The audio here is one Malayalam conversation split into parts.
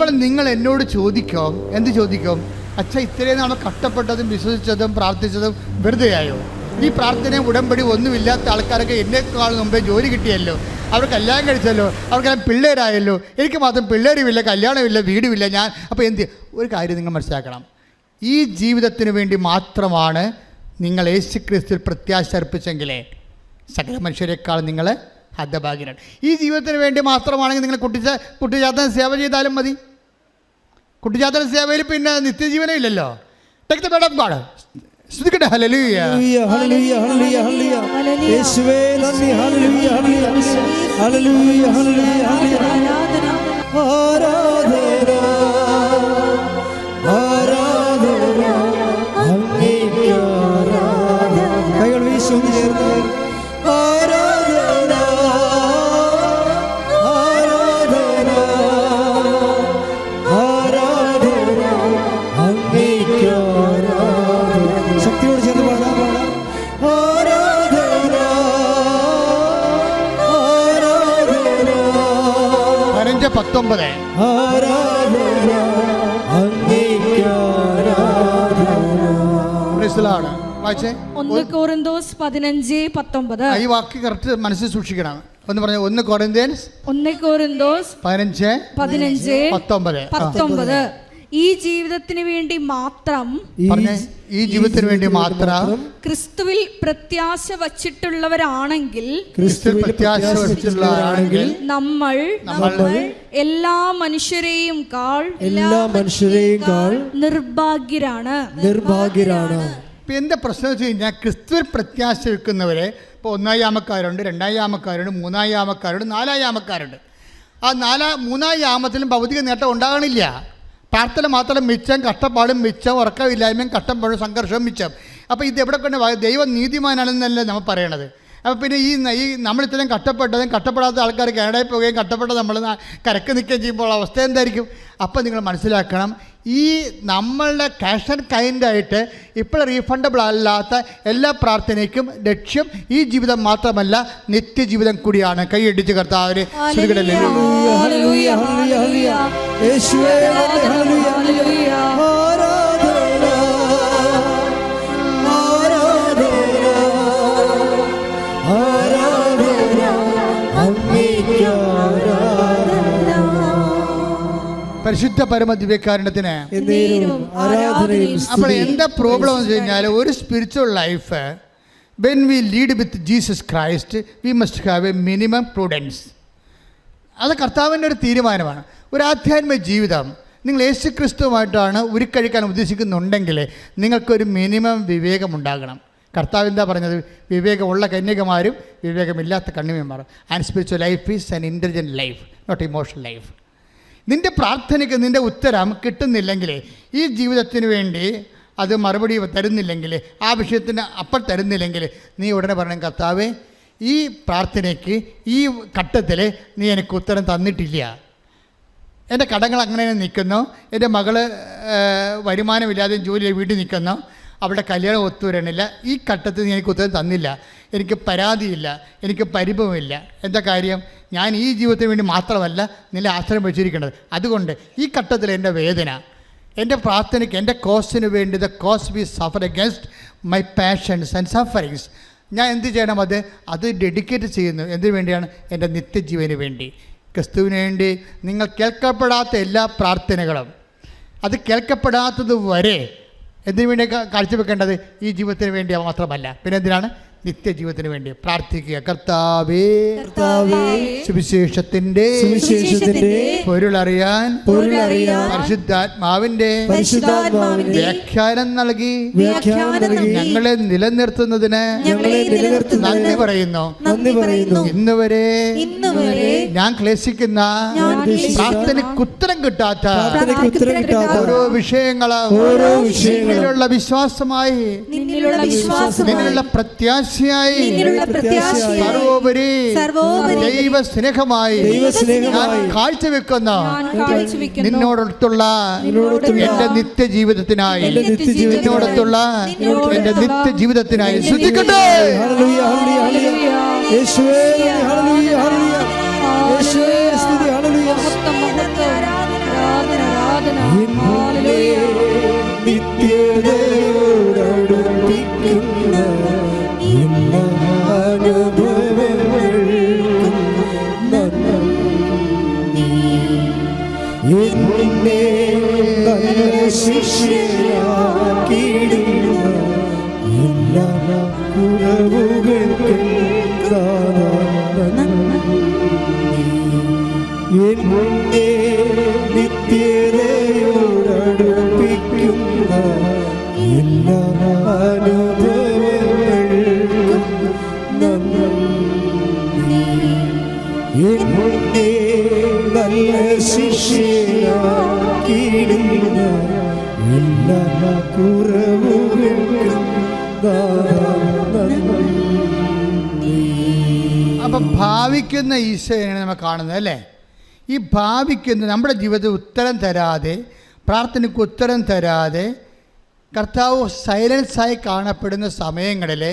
അപ്പോൾ നിങ്ങൾ എന്നോട് ചോദിക്കും. എന്ത് ചോദിക്കും? അച്ഛ ഇത്രയും നാൾ കഷ്ടപ്പെട്ടതും വിശ്വസിച്ചതും പ്രാർത്ഥിച്ചതും വെറുതെയായോ? ഈ പ്രാർത്ഥനയും ഉടമ്പടി ഒന്നുമില്ലാത്ത ആൾക്കാരൊക്കെ എന്നേക്കാൾ മുമ്പേ ജോലി കിട്ടിയല്ലോ. അവർ കല്യാണം കഴിച്ചല്ലോ. അവർക്കെല്ലാം പിള്ളേരായല്ലോ. എനിക്ക് മാത്രം പിള്ളേരുമില്ല കല്യാണമില്ല വീടുമില്ല ഞാൻ. അപ്പോൾ എന്ത്? ഒരു കാര്യം നിങ്ങൾ മനസ്സിലാക്കണം. ഈ ജീവിതത്തിന് വേണ്ടി മാത്രമാണ് നിങ്ങൾ യേശു ക്രിസ്തുവിൽ പ്രത്യാശ അർപ്പിച്ചെങ്കിലേ സകല മനുഷ്യരെക്കാൾ നിങ്ങൾ ഹദ്ദഭാഗ്യനാണ് ഈ ജീവിതത്തിന് വേണ്ടി മാത്രമാണെങ്കിൽ നിങ്ങൾ കുട്ടിച്ച കുട്ടിച്ചാത്ത സേവ ചെയ്താലും മതി. കുട്ടിജാത്തന സേവയിൽ പിന്നെ നിത്യജീവനം ഇല്ലല്ലോ. Take the word of God. ശ്രദ്ധിക്കട്ടെ ഹല്ലേലൂയ ഹല്ലേലൂയ, ഹല്ലേലൂയ. യേശുവേ നന്ദി. ഹല്ലേലൂയ, ഹല്ലേലൂയ, ഹല്ലേലൂയ, ഹല്ലേലൂയ. ആരാധന. ആരാധന. പത്തൊമ്പത്. ഈ വാക്ക് കറക്റ്റ് മനസ്സിൽ സൂക്ഷിക്കണം. ഒന്ന് പറഞ്ഞു ഒന്ന് കൊറിന്ത്യൻസ് ഒന്ന് കോറിന്തോസ് പതിനഞ്ച് പതിനഞ്ച് പത്തൊമ്പത്. പത്തൊമ്പത്. ഈ ജീവിതത്തിന് വേണ്ടി മാത്രം ഈ ജീവിതത്തിന് വേണ്ടി മാത്രം ക്രിസ്തുവിൽ പ്രത്യാശ വച്ചിട്ടുള്ളവരാണെങ്കിൽ ക്രിസ്തു പ്രത്യാശ വച്ചിട്ടുള്ളവരാണെങ്കിൽ നമ്മൾ നമ്മൾ എല്ലാ മനുഷ്യരെയും കാൾ എല്ലാ മനുഷ്യരെയും കാൾ നിർഭാഗ്യരാണ്. നിർഭാഗ്യരാണ്. എന്റെ എന്റെ പ്രശ്നം വെച്ച് കഴിഞ്ഞാൽ ക്രിസ്തുവിൽ പ്രത്യാശ വെക്കുന്നവരെ ഇപ്പോൾ ഒന്നാം യാമക്കാരുണ്ട് രണ്ടാം യാമക്കാരുണ്ട് മൂന്നാം യാമക്കാരുണ്ട് നാലാം യാമക്കാരുണ്ട് ആ നാലാ മൂന്നാം യാമത്തിലും ഭൗതിക നേട്ടം ഉണ്ടാകണില്ല. പ്രാർത്ഥന മാത്രം മിച്ചം കഷ്ടപ്പാടും മിച്ചം ഉറക്കമില്ലായ്മയും കഷ്ടപ്പാടും സംഘർഷവും മിച്ചം. അപ്പോൾ ഇത് എവിടെ കൊണ്ട് ദൈവം നീതിമാനാണെന്നല്ലേ നമ്മൾ പറയണത്. അപ്പോൾ പിന്നെ ഈ ഈ നമ്മൾ ഇത്രയും കഷ്ടപ്പെട്ടതും കഷ്ടപ്പെടാത്ത ആൾക്കാർ കാനഡയിൽ പോവുകയും കഷ്ടപ്പെട്ട നമ്മൾ കരക്ക് നിൽക്കുകയും ചെയ്യുമ്പോൾ അവസ്ഥ എന്തായിരിക്കും? അപ്പോൾ നിങ്ങൾ മനസ്സിലാക്കണം ഈ നമ്മളുടെ ക്യാഷ് ആൻഡ് കൈൻഡായിട്ട് ഇപ്പോൾ റീഫണ്ടബിൾ അല്ലാത്ത എല്ലാ പ്രാർത്ഥനയ്ക്കും ലക്ഷ്യം ഈ ജീവിതം മാത്രമല്ല നിത്യജീവിതം കൂടിയാണ്. കൈയടിച്ച് കർത്താവിന് ശ്രീകടലിൽ പരിശുദ്ധ പരമ ദിവ്യകാരണത്തിന് അപ്പോൾ എന്താ പ്രോബ്ലം എന്ന് വെച്ച് കഴിഞ്ഞാൽ ഒരു spiritual life when we lead with Jesus Christ we must have a minimum prudence അത് കർത്താവിന്റെ ഒരു തീരുമാനമാണ്. ഒരു ആധ്യാത്മിക ജീവിതം നിങ്ങൾ യേശു ക്രിസ്തുവുമായിട്ടാണ് ഉരുക്കഴിക്കാൻ ഉദ്ദേശിക്കുന്നുണ്ടെങ്കിൽ നിങ്ങൾക്കൊരു മിനിമം വിവേകമുണ്ടാകണം കർത്താവ് എന്താ പറഞ്ഞത്? വിവേകമുള്ള കന്യകമാരും വിവേകമില്ലാത്ത കണ്ണിമന്മാരും and spiritual life is an intelligent life not emotional life നിന്റെ പ്രാർത്ഥനയ്ക്ക് നിന്റെ ഉത്തരം കിട്ടുന്നില്ലെങ്കിൽ ഈ ജീവിതത്തിന് വേണ്ടി അത് മറുപടി തരുന്നില്ലെങ്കിൽ ആ വിഷയത്തിന് അപ്പോൾ തരുന്നില്ലെങ്കിൽ നീ ഉടനെ പറയണം കർത്താവേ ഈ പ്രാർത്ഥനയ്ക്ക് ഈ ഘട്ടത്തിൽ നീ എനിക്ക് ഉത്തരം തന്നിട്ടില്ല. എന്റെ കടങ്ങൾ അങ്ങനെ നിൽക്കുന്നു. എന്റെ മകൾ വരുമാനമില്ലാതെ ജോലി വീട്ടിൽ നിൽക്കുന്നു. അവളുടെ കല്യാണം ഒത്തുവരണില്ല ഈ ഘട്ടത്തിൽ നീ എനിക്ക് ഉത്തരം തന്നില്ല. എനിക്ക് പരാതിയില്ല. എനിക്ക് പരിഭവമില്ല. എന്താ കാര്യം? ഞാൻ ഈ ജീവിതത്തിന് വേണ്ടി മാത്രമല്ല നിന്നെ ആശ്രയം വെച്ചിരിക്കേണ്ടത് അതുകൊണ്ട് ഈ ഘട്ടത്തിൽ എന്റെ വേദന എന്റെ പ്രാർത്ഥനയ്ക്ക് എന്റെ കോസിന് വേണ്ടി the cause we suffer against my passions and sufferings ഞാൻ എന്ത് ചെയ്യണം അത്? അത് ഡെഡിക്കേറ്റ് ചെയ്യുന്നു. എന്തിനു വേണ്ടിയാണ്? എന്റെ നിത്യജീവന് വേണ്ടി. ക്രിസ്തുവിന് വേണ്ടി നിങ്ങൾ കേൾക്കപ്പെടാത്ത എല്ലാ പ്രാർത്ഥനകളും അത് കേൾക്കപ്പെടാത്തത് വരെ എന്തിനു വേണ്ടി കാഴ്ചവെക്കേണ്ടത്? ഈ ജീവിതത്തിന് വേണ്ടി മാത്രമല്ല. പിന്നെ എന്തിനാണ് നിത്യജീവിതത്തിന് വേണ്ടി പ്രാർത്ഥിക്കുക. കർത്താവേ സുവിശേഷത്തിന്റെ സുവിശേഷത്തിന്റെ പൊരുളറിയാൻ പൊരുളറിയാൻ പരിശുദ്ധാത്മാവിന്റെ വ്യാഖ്യാനം നൽകി ഞങ്ങളെ നിലനിർത്തുന്നതിന് നന്ദി പറയുന്നു. ഇന്ന് വരെ ഞാൻ ക്ലേശിക്കുന്ന പ്രാർത്ഥനയ്ക്ക് ഉത്തരം കിട്ടാത്ത ഓരോ വിഷയങ്ങളും ഓരോ വിഷയങ്ങളിലുള്ള വിശ്വാസമായി നിന്നിലുള്ള നിന്നിലുള്ള പ്രത്യാശയായി സർവോപരി ദൈവ സ്നേഹമായി ദൈവസ്നേഹമായി ഞാൻ കാഴ്ചവെക്കുന്ന. നിന്നോടൊത്തുള്ള എന്റെ നിത്യജീവിതത്തിനായി. ജീവിതത്തിനായി നിന്നോടൊത്തുള്ള എന്റെ നിത്യ ജീവിതത്തിനായി ശ്രദ്ധിക്കട്ടെ എന്നെ നല്ല. അപ്പം ഭാവിക്കുന്ന ഈശോയാണ് നമ്മൾ കാണുന്നത് അല്ലേ ഈ ഭാവിക്കുന്ന നമ്മുടെ ജീവിതത്തിൽ ഉത്തരം തരാതെ പ്രാർത്ഥനയ്ക്ക് ഉത്തരം തരാതെ കർത്താവ് സൈലൻസായി കാണപ്പെടുന്ന സമയങ്ങളിൽ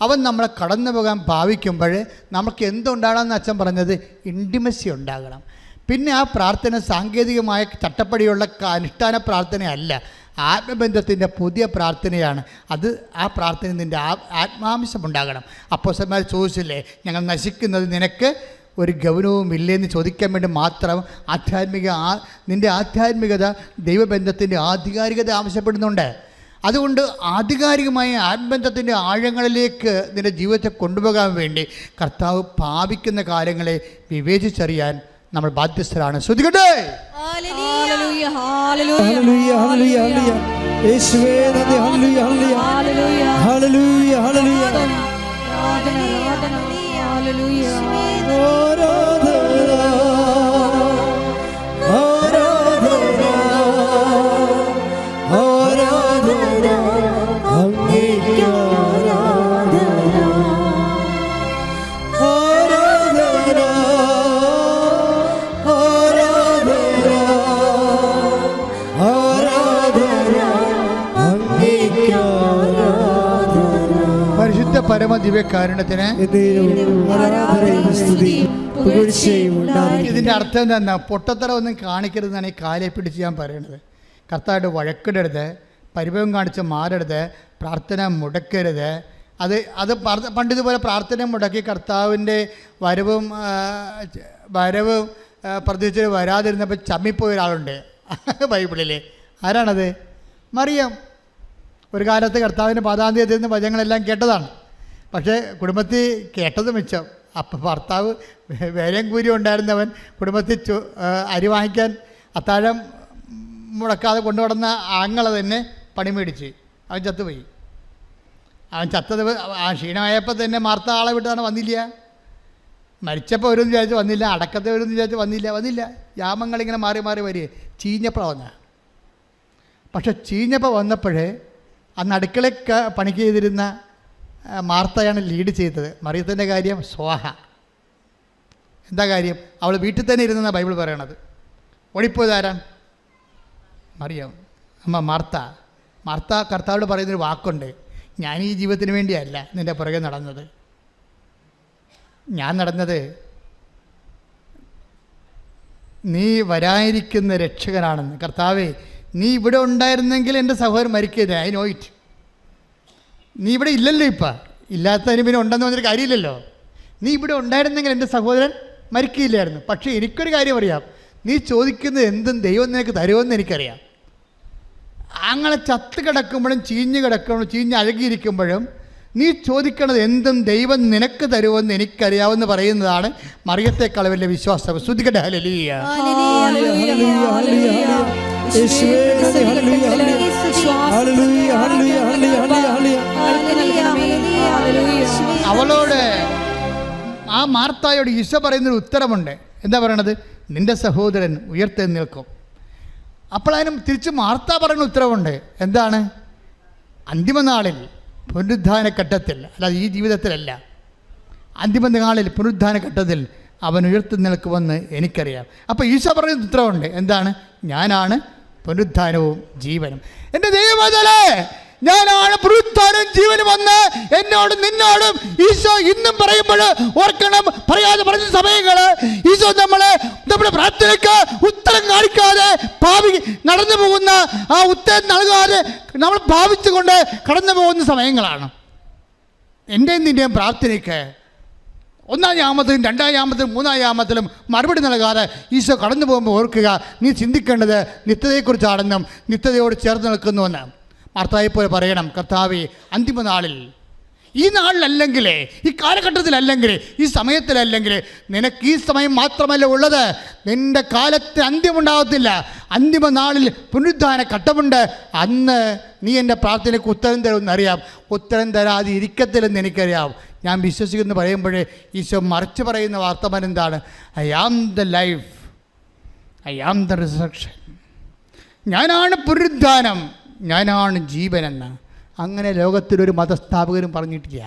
അവൻ നമ്മളെ കടന്നു പോകാൻ ഭാവിക്കുമ്പോൾ നമുക്ക് എന്തുണ്ടാകണമെന്ന് അച്ഛൻ പറഞ്ഞത് ഇന്റിമസി ഉണ്ടാകണം. പിന്നെ ആ പ്രാർത്ഥന സാങ്കേതികമായ ചട്ടപ്പടിയുള്ള അനുഷ്ഠാന പ്രാർത്ഥനയല്ല. ആത്മബന്ധത്തിന്റെ പുതിയ പ്രാർത്ഥനയാണ്. അത് ആ പ്രാർത്ഥന നിന്റെ ആ ആത്മാംശം ഉണ്ടാകണം. അപ്പോൾ സന്മാർ ചോദിച്ചില്ലേ ഞങ്ങൾ നശിക്കുന്നത് നിനക്ക് ഒരു ഗൗരവവും ഇല്ലേന്ന് ചോദിക്കാൻ വേണ്ടി മാത്രം ആധ്യാത്മിക ആ നിന്റെ ആധ്യാത്മികത ദൈവബന്ധത്തിന്റെ ആധികാരികത ആവശ്യപ്പെടുന്നുണ്ട്. അതുകൊണ്ട് ആധികാരികമായ ആത്മബന്ധത്തിന്റെ ആഴങ്ങളിലേക്ക് നിന്റെ ജീവിതത്തെ കൊണ്ടുപോകാൻ വേണ്ടി കർത്താവ് പാപിക്കുന്ന കാര്യങ്ങളെ വിവേചിച്ചറിയാൻ നമ്മൾ ബാധ്യസ്ഥരാണ്. ശ്രദ്ധിക്കട്ടെ ഹാലലൂയ ദിവ്യകാരുണ്യത്തിന് ഇതിന്റെ അർത്ഥം എന്താ? പൊട്ടത്തറ ഒന്നും കാണിക്കരുതെന്നാണ് ഈ കാലെ പിടിച്ച് ഞാൻ പറയണത്. കർത്താവായിട്ട് വഴക്കിടരുത് പരിഭവം കാണിച്ച് മാറരുത് പ്രാർത്ഥന മുടക്കരുത്. അത് അത് പണ്ടിതുപോലെ പ്രാർത്ഥന മുടക്കി കർത്താവിന്റെ വരവും വരവ് പ്രതീക്ഷിച്ച് വരാതിരുന്നപ്പോൾ ചമ്മിപ്പോയ ഒരാളുണ്ട്. ബൈബിളിൽ ആരാണത്? മറിയം. ഒരു കാലത്ത് കർത്താവിന്റെ പാതാന്തി എത്തിയിരുന്ന വചനങ്ങളെല്ലാം കേട്ടതാണ്. പക്ഷേ കുടുംബത്തിൽ കേട്ടത് മിച്ചം. അപ്പം ഭർത്താവ് വേലയും കൂരി ഉണ്ടായിരുന്നവൻ കുടുംബത്തിൽ അരി വാങ്ങിക്കാൻ അത്താഴം മുടക്കാതെ കൊണ്ടുവന്ന ആങ്ങളെ തന്നെ പണി മേടിച്ച്. അവൻ ചത്തുപോയി. അവൻ ചത്തത് ആ ക്ഷീണമായപ്പോൾ തന്നെ മാർത്ത ആളെ വിട്ടാണ് വന്നില്ല. മരിച്ചപ്പോൾ വരുമെന്ന് വിചാരിച്ച് വന്നില്ല അടക്കത്തെ വരുമെന്ന് വിചാരിച്ച് വന്നില്ല വന്നില്ല. യാമങ്ങളിങ്ങനെ മാറി മാറി വരിക. ചീഞ്ഞപ്പോൾ വന്ന. പക്ഷെ ചീഞ്ഞപ്പോൾ വന്നപ്പോഴേ അന്ന് അടുക്കളയ്ക്ക് പണിക്ക് ചെയ്തിരുന്ന മാർത്തയാണ് ലീഡ് ചെയ്തത്. മറിയത്തിന്റെ കാര്യം സ്വാഹ. എന്താ കാര്യം? അവൾ വീട്ടിൽ തന്നെ ഇരുന്നാണ് ബൈബിൾ പറയണത്. ഓടിപ്പോയത് ആരാ? മറിയാം. അമ്മ മാർത്ത. മാർത്ത കർത്താവോട് പറയുന്നൊരു വാക്കുണ്ട്. ഞാൻ ഈ ജീവിതത്തിന് വേണ്ടിയല്ല നിന്റെ പുറകെ നടന്നത്. ഞാൻ നടന്നത് നീ വരാനിരിക്കുന്ന രക്ഷകനാണെന്ന്. കർത്താവേ നീ ഇവിടെ ഉണ്ടായിരുന്നെങ്കിൽ എന്റെ സഹോദരൻ മരിക്കരുത് ഐ നോ ഇറ്റ് നീ ഇവിടെ ഇല്ലല്ലോ ഇപ്പം. ഇല്ലാത്തതിന് പിന്നെ ഉണ്ടെന്ന് പറഞ്ഞൊരു കാര്യമില്ലല്ലോ. നീ ഇവിടെ ഉണ്ടായിരുന്നെങ്കിൽ എന്റെ സഹോദരൻ മരിക്കില്ലായിരുന്നു പക്ഷേ എനിക്കൊരു കാര്യം അറിയാം. നീ ചോദിക്കുന്നത് എന്തും ദൈവം നിനക്ക് തരുമെന്ന് എനിക്കറിയാം. അങ്ങനെ ചത്ത് കിടക്കുമ്പോഴും ചീഞ്ഞ് കിടക്കുമ്പോഴും ചീഞ്ഞ് അഴകിയിരിക്കുമ്പോഴും നീ ചോദിക്കണത് എന്തും ദൈവം നിനക്ക് തരുമെന്ന് എനിക്കറിയാവുന്ന പറയുന്നതാണ് മറിയത്തെക്കാൾ വലിയ വിശ്വാസം. ശ്രുതിക്കട്ടെ ഹല്ലേലൂയ. ഹല്ലേലൂയ, ഹല്ലേലൂയ, ഹല്ലേലൂയ. യേശുവേ അവളോട് ആ മാർത്തായോട് ഈശോ പറയുന്നൊരു ഉത്തരമുണ്ട്. എന്താ പറയണത്? നിന്റെ സഹോദരൻ ഉയർത്തെ അപ്പോൾ അതിനും തിരിച്ച് മാർത്ത പറയുന്ന ഉത്തരവുണ്ട്. എന്താണ്? അന്തിമനാളിൽ പുനരുദ്ധാന ഘട്ടത്തിൽ അല്ലാതെ ഈ ജീവിതത്തിലല്ല. അന്തിമനാളിൽ പുനരുദ്ധാന ഘട്ടത്തിൽ അവൻ ഉയർത്തി നിൽക്കുമെന്ന് എനിക്കറിയാം. അപ്പോൾ ഈശോ പറയുന്ന ഉത്തരവുണ്ട്. എന്താണ്? ഞാനാണ് പുനരുദ്ധാനവും ജീവനും. എന്റെ ദൈവമതലേ ഞാനാണ് പുനരുദ്ധാനവും ജീവനും വന്ന് എന്നോടും നിന്നോടും ഈശോ ഇന്നും പറയുമ്പോൾ ഓർക്കണം പറയാതെ പറഞ്ഞ സമയങ്ങൾ ഈശോ നമ്മളെ നമ്മുടെ പ്രാർത്ഥനയ്ക്ക് ഉത്തരം കാണിക്കാതെ ഭാവി നടന്നു പോകുന്ന ആ ഉത്തരം നൽകാതെ നമ്മൾ ഭാവിച്ചുകൊണ്ട് കടന്നു പോകുന്ന സമയങ്ങളാണ്. എന്റെയും നിന്റെയും പ്രാർത്ഥനയ്ക്ക് ഒന്നാം യാമത്തിലും രണ്ടാം യാമത്തിലും മൂന്നാം യാമത്തിലും മറുപടി നൽകാതെ ഈശോ കടന്നു പോകുമ്പോൾ ഓർക്കുക നീ ചിന്തിക്കേണ്ടത് നിത്യതയെക്കുറിച്ചാണെന്നും നിത്യതയോട് ചേർന്ന് നിൽക്കുന്നുവെന്ന് മാർത്തായെ പോലെ പറയണം കർത്താവെ അന്തിമ നാളിൽ ഈ നാളിലല്ലെങ്കിലേ ഈ കാലഘട്ടത്തിലല്ലെങ്കിൽ ഈ സമയത്തിലല്ലെങ്കിൽ നിനക്ക് ഈ സമയം മാത്രമല്ല ഉള്ളത്. നിന്റെ കാലത്ത് അന്ത്യമുണ്ടാകത്തില്ല. അന്തിമ നാളിൽ പുനരുദ്ധാന ഘട്ടമുണ്ട്. അന്ന് നീ എന്റെ പ്രാർത്ഥനയ്ക്ക് ഉത്തരം തരുമെന്നറിയാം ഉത്തരം തരാതെ ഇരിക്കത്തില്ലെന്ന് എനിക്കറിയാം. ഞാൻ വിശ്വസിക്കുന്നു പറയുമ്പോഴേ ഈശോ മറിച്ച് പറയുന്ന വാർത്തമാൻ എന്താണ് I am the life I am the resurrection ഞാനാണ് പുനരുദ്ധാനം. ഞാനാണ് ജീവനെന്ന്. അങ്ങനെ ലോകത്തിലൊരു മതസ്ഥാപകരും പറഞ്ഞിട്ടില്ല.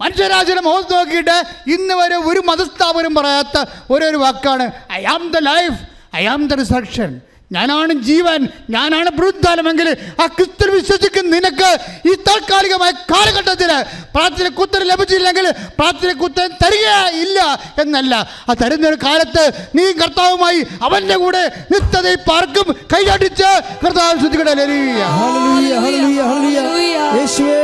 മനുഷ്യരാശിയുടെ മുഖത്ത് നോക്കിയിട്ട് ഇന്ന് വരെ ഒരു മതസ്ഥാപനം പറയാത്ത ഒരു വാക്കാണ് I am the life I am the resurrection ഞാനാണ് ജീവൻ ഞാനാണ് പുനരുദ്ധാനമെങ്കിൽ ആ ക്രിസ്തു വിശ്വസിക്കുന്ന നിനക്ക് ഈ താൽക്കാലികമായ കാലഘട്ടത്തിൽ പ്രാർത്ഥനയ്ക്ക് ഉത്തരം ലഭിച്ചില്ലെങ്കിൽ പ്രാർത്ഥനയ്ക്ക് ഉത്തരം തരിക ഇല്ല എന്നല്ല. ആ തരുന്ന ഒരു കാലത്ത് നീ കർത്താവുമായി അവന്റെ കൂടെ നിത്യതയിൽ പാർക്കും കൈയടിച്ച് കർത്താവ് ശ്രദ്ധിക്കട്ടെ. ഹല്ലേലൂയ. ഹല്ലേലൂയ ഹല്ലേലൂയ ഹല്ലേലൂയ. യേശുവേ